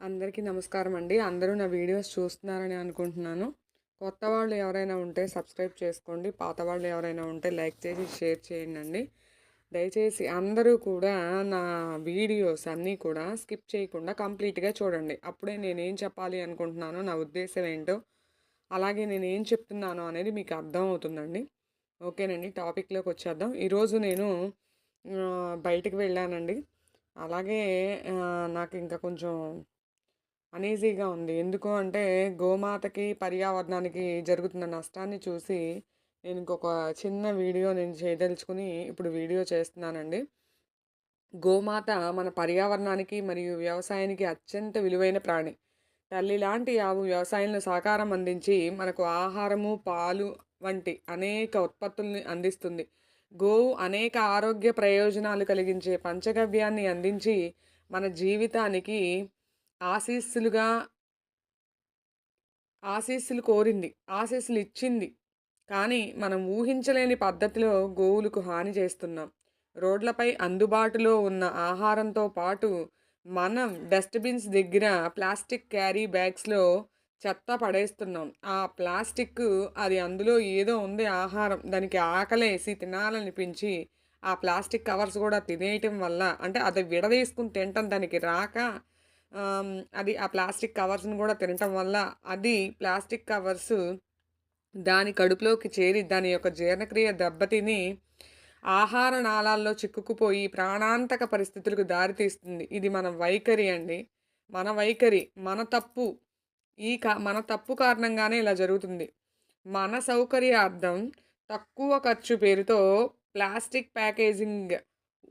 అందరికీ నమస్కారం అండి అందరూ నా వీడియోస్ చూస్తున్నారని అనుకుంటున్నాను. కొత్త వాళ్ళు ఎవరైనా ఉంటే సబ్స్క్రైబ్ చేసుకోండి. పాత వాళ్ళు ఎవరైనా ఉంటే లైక్ చేసి షేర్ చేయండి దయచేసి అందరూ కూడా నా వీడియోస్ అన్నీ కూడా స్కిప్ చేయకుండా కంప్లీట్గా చూడండి. అప్పుడే నేనేం చెప్పాలి అనుకుంటున్నానో నా ఉద్దేశం ఏంటో అలాగే నేను ఏం చెప్తున్నానో అనేది మీకు అర్థం అవుతుందండి ఓకేనండి టాపిక్లోకి వచ్చేద్దాం. ఈరోజు నేను బయటకు బయటికి వెళ్ళానండి. అలాగే నాకు ఇంకా కొంచెం అనీజీగా ఉంది. ఎందుకు అంటే గోమాతకి పర్యావరణానికి జరుగుతున్న నష్టాన్ని చూసి నేను ఇంకొక చిన్న వీడియో నేను చేయదలుచుకుని ఇప్పుడు వీడియో చేస్తున్నానండి. గోమాత మన పర్యావరణానికి మరియు వ్యవసాయానికి అత్యంత విలువైన ప్రాణి. తల్లి లాంటి ఆవు వ్యవసాయంలో సహకారం అందించి మనకు ఆహారము పాలు వంటి అనేక ఉత్పత్తుల్ని అందిస్తుంది. గోవు అనేక ఆరోగ్య ప్రయోజనాలు కలిగించే పంచగవ్యాన్ని అందించి మన జీవితానికి ఆశీస్సులుగా ఆశీస్సులు కోరింది ఆశీస్సులు ఇచ్చింది. కానీ మనం ఊహించలేని పద్ధతిలో గోవులకు హాని చేస్తున్నాం. రోడ్లపై అందుబాటులో ఉన్న ఆహారంతో పాటు మనం డస్ట్బిన్స్ దగ్గర ప్లాస్టిక్ క్యారీ బ్యాగ్స్లో చెత్త పడేస్తున్నాం. ఆ ప్లాస్టిక్ అది అందులో ఏదో ఉంది ఆహారం. దానికి ఆకలేసి తినాలనిపించి ఆ ప్లాస్టిక్ కవర్స్ కూడా తినేయటం వల్ల అంటే అది విడదీసుకుని తినటం దానికి రాక అది ఆ ప్లాస్టిక్ కవర్స్ని కూడా తినటం వల్ల అది ప్లాస్టిక్ కవర్స్ దాని కడుపులోకి చేరి దాని యొక్క జీర్ణక్రియ దెబ్బతిని ఆహార నాళాల్లో చిక్కుకుపోయి ప్రాణాంతక పరిస్థితులకు దారితీస్తుంది ఇది మన వైఖరి అండి. మన వైఖరి మన తప్పు. ఈ కా మన తప్పు కారణంగానే ఇలా జరుగుతుంది. మన సౌకర్యార్థం తక్కువ ఖర్చు పేరుతో ప్లాస్టిక్ ప్యాకేజింగ్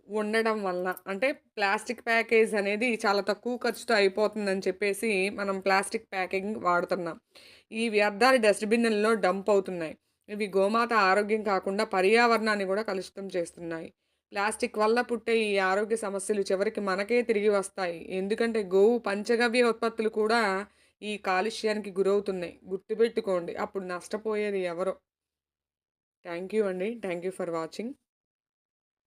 ఉండడం వలన. అంటే ప్లాస్టిక్ ప్యాకేజ్ అనేది చాలా తక్కువ ఖర్చుతో అయిపోతుందని చెప్పేసి మనం ప్లాస్టిక్ ప్యాకింగ్ వాడుతున్నాం. ఈ వ్యర్థాలు డస్ట్బిన్లలో డంప్ అవుతున్నాయి. ఇవి గోమాత ఆరోగ్యం కాకుండా పర్యావరణాన్ని కూడా కలుషితం చేస్తున్నాయి. ప్లాస్టిక్ వల్ల పుట్టే ఈ ఆరోగ్య సమస్యలు చివరికి మనకే తిరిగి వస్తాయి. ఎందుకంటే గోవు పంచగవ్య ఉత్పత్తులు కూడా ఈ కాలుష్యానికి గురవుతున్నాయి. గుర్తుపెట్టుకోండి అప్పుడు నష్టపోయేది ఎవరో. థ్యాంక్ యూ అండి. Thank you for watching.